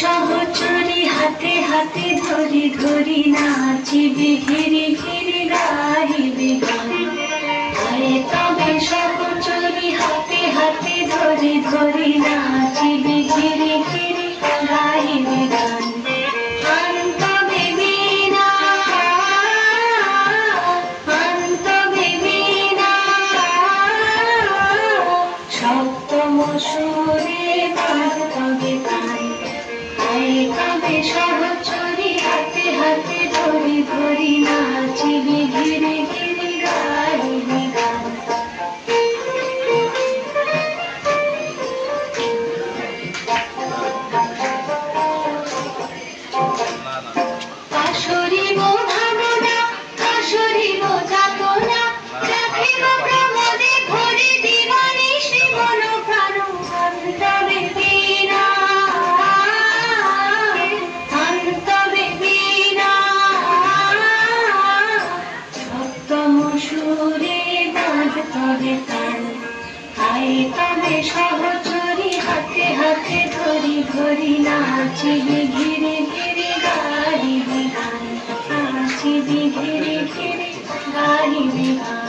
সহচরি, হাতে হাতে ধরি ধরি নাচিবি ঘিরি ঘিরি গাইবি তবে সহচরি, হাতে হাতে ধরি ধরি নাচিবি সপ্তম সুরে কবে কান আয়ে তবে সহচরি সুরে বাঁধতরে প্রাণ। হায় কাঁদে সহচরি, হাতে হাতে ধরি ধরি নাচিবি ঘিরে ঘিরে গাড়ি গান। নাচিবি ঘিরে ঘিরে গাড়ি গান।